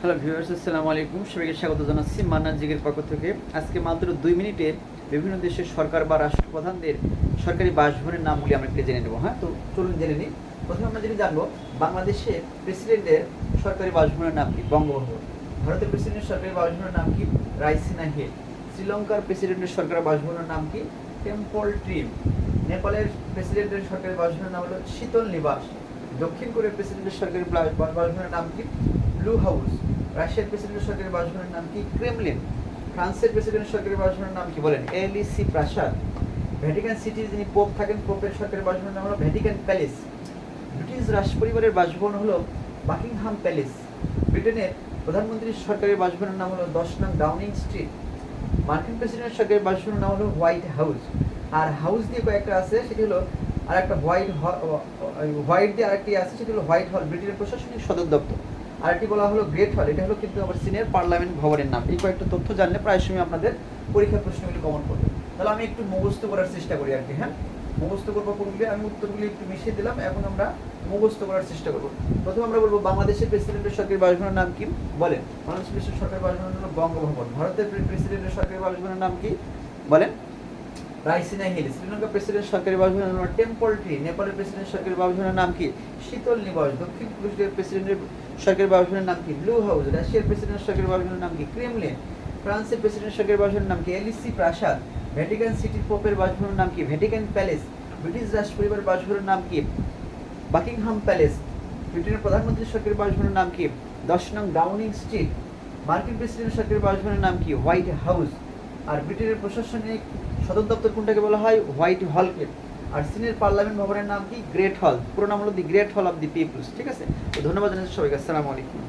Hello viewers আসসালামু আলাইকুম সবাইকে স্বাগত জানাচ্ছি মান্নান জিগের পক্ষ থেকে। আজকে মাত্র দুই মিনিটে বিভিন্ন দেশের সরকার বা রাষ্ট্রপ্রধানদের সরকারি বাসভবনের নামগুলি আমরা একটু জেনে নেব হ্যাঁ? তো চলুন জেনে নিই। প্রথমে আমরা যেটি জানব, বাংলাদেশের প্রেসিডেন্টের সরকারি বাসভবনের নাম কি? বঙ্গভবন ভারতের প্রেসিডেন্টের সরকারি বাসভবনের নাম কি? রাইসিনা হিল। শ্রীলঙ্কার প্রেসিডেন্টের সরকারি বাসভবনের নাম কি? Temple Trees. নেপালের প্রেসিডেন্টের সরকারি বাসভবনের নাম হলো শীতল নিবাস। দক্ষিণ কোরিয়ার প্রেসিডেন্টের সরকারি বাসভবনের নাম কি? ব্লু হাউস রাশিয়ার প্রেসিডেন্টের সরকারি বাসভবনের নাম কি? ক্রেমলিন ফ্রান্সের প্রেসিডেন্টের সরকারি বাসভবনের নাম কি? বলেন এলইসি প্রাসাদ। ভ্যাটিকান সিটি যিনি পোপ থাকেন পোপের সরকারি বাসভবনের নাম হলো ভ্যাটিকান প্যালেস ব্রিটিশ রাজ পরিবারের বাসভবন হলো বাকিংহাম প্যালেস ব্রিটেনের প্রধানমন্ত্রীর সরকারি বাসভবনের নাম হলো দশ নং ডাউনিং স্ট্রিট মার্কিন প্রেসিডেন্টের সরকারি বাসভবনের নাম হলো হোয়াইট হাউস আর হাউস দিয়ে কয়েকটা আছে, সেটি হলো আর একটা হোয়াইট হোয়াইট দিয়ে আরেকটি আছে, সেটি হলো হোয়াইট হল ব্রিটেনের প্রশাসনিক সদর দপ্তর। আরেকটি বলা হলো গ্রেট হল, এটা হলো কিন্তু আবার চীনের পার্লামেন্ট ভবনের নাম। এই কয়েকটা তথ্য জানলে প্রায় সময় আপনাদের পরীক্ষার প্রশ্নগুলি কমন করবে। তাহলে আমি একটু মুখস্থ করার চেষ্টা করি আর কি হ্যাঁ? মুখস্থ করব কোনগুলি আমি উত্তরগুলি একটু মিশিয়ে দিলাম, এখন আমরা মুখস্থ করার চেষ্টা করব। প্রথমে আমরা বলব বাংলাদেশের প্রেসিডেন্টের সরকারি বাসভবনের নাম কি? বলেন। বাংলাদেশের সরকারি বাসভবনের হলো বঙ্গভবন। ভারতের প্রেসিডেন্টের সরকারি বাসভবনের নাম কি? বলেন। রাইসিনা হিল শ্রীলঙ্কা প্রেসিডেন্ট সরকারি বাসভবনের নাম টেম্পল ট্রি, নেপালের প্রেসিডেন্ট সরকারি বাসভবনের নাম কি? শীতল নিবাস, দক্ষিণ কোরিয়ার প্রেসিডেন্টের সরকারি বাসভবনের নাম কি? ব্লু হাউস, রাশিয়ার প্রেসিডেন্ট সরকারি বাসভবনের নাম কি? ক্রেমলিন, ফ্রান্সের প্রেসিডেন্ট সরকারি বাসভবনের নাম কি? এলিসি প্রাসাদ, ভ্যাটিকান সিটি পোপের বাসভবনের নাম কি? ভ্যাটিকান প্যালেস, ব্রিটিশ রাজ পরিবারের বাসভবনের নাম কি? বাকিংহাম প্যালেস, ব্রিটেনের প্রধানমন্ত্রীর সরকারি বাসভবনের নাম কি? দশ নং ডাউনিং স্ট্রিট, মার্কিন প্রেসিডেন্ট সরকারি বাসভবনের নাম কি? White house. আর ব্রিটেনের প্রশাসনিক সদর দপ্তর কোনটাকে বলা হয়? হোয়াইট হলকে। আর চীনের পার্লামেন্ট ভবনের নাম কি? গ্রেট হল। পুরো নাম হলো the Great Hall of the People's. ঠিক আছে? তো ধন্যবাদ জানাচ্ছি সবাইকে। আসসালামু আলাইকুম।